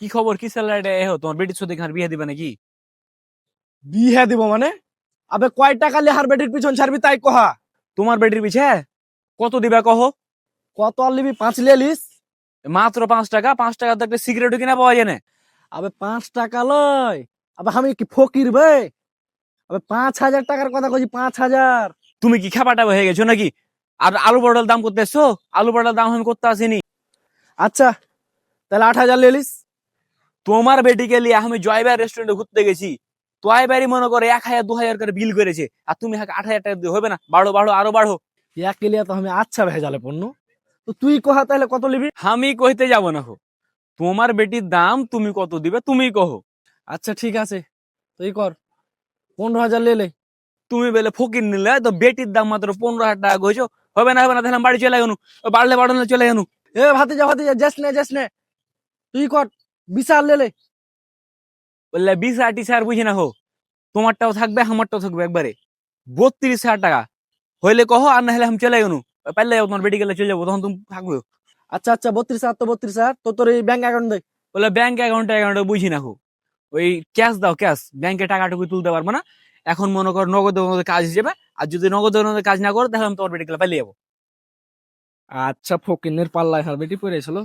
কি খবর? কি স্যালারি এ? হো তোমার বেটির সাথে এখানে বিয়ে দিবে নাকি? বিয়ে দিব মানে? আবে কয় টাকা লেহার বেটির পিছন ছাড়বি তাই কহা? তোমার বেটির পিছে? কত দিবা কহ? কত আর লিবি পাঁচ লেলিস। মাত্র পাঁচ টাকা? পাঁচ টাকা তো একটা সিগারেটও কিনা পাওয়া যায় না। আবে পাঁচ টাকা লয়। আবে আমি কি ফকির বে? আবে পাঁচ হাজার টাকার কথা কইছি পাঁচ হাজার। তুমি কি খাবারটা হয়ে গেছো নাকি? আর আলু পটল দাম করতে এসছো আলু পটল দাম আমি করতে আসিনি। আচ্ছা তাহলে আট হাজার লেলিস। তোমার বেটিকে নিয়ে আমি জয়বার রেস্টুরেন্টে ঘুরতে গেছি। তোয়াইবারই মনে করে এক হাজার দু হাজার করে বিল করেছে। আর তুমি আট হাজার টাকা দিয়ে হবে না। বাড়ো বাড়ো আরও বাড়ো। এক লিয়া তো আমি আচ্ছা ভেজালে পণ্য তো তুই কহা তাহলে কত লিবি আমি কইতে যাব না হো তোমার বেটির দাম তুমি কত দিবে তুমি কহো। আচ্ছা ঠিক আছে। তুই কর। পনেরো হাজার লেলে তুমি বেলে ফকির নিলে তো বেটির দাম মাত্র পনেরো হাজার টাকা কইছো। হবে না হবে না তাহলে বাড়ি চলে গেনু। বাড়লে বাড়লে চলে গেনু। এ ভাতে যা ভাতে যা যাস নে যাস নে। তুই কর। বিশাল লেলে। বললে বিশ হাজার টিস হাজার বুঝি না হো তোমারটাও থাকবে আমারটাও থাকবে একবারে। বত্রিশ হাজার টাকা। হইলে কহো আর না হলে আমি চলে গেনু পারলে তোমার বেটি গেলে চলে যাব তখন তুমি থাকবে। আচ্ছা আচ্ছা বত্রিশ হাজার তো বত্রিশ হাজার তো তোর এই ব্যাংক অ্যাকাউন্ট দে। বলে ব্যাংক অ্যাকাউন্ট অ্যাকাউন্টে বুঝি না হো ওই ক্যাশ দাও ক্যাশ ব্যাংকে টাকাটুকু তুলতে পারব না। এখন মনে কর নগদ কাজ হিসেবে আর যদি নগদ নগদ কাজ না করো তাহলে আমি তোমার বেটি গেলে পালিয়ে যাব। আচ্ছা ফকিনের পাল্লায় হার বেটি পড়েছিল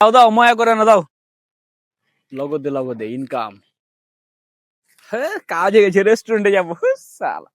দাও দাও ময়া করে না দাও। লগদে লগদে ইনকাম হ্যাঁ কাজে গেছে রেস্টুরেন্টে যাব। সালা।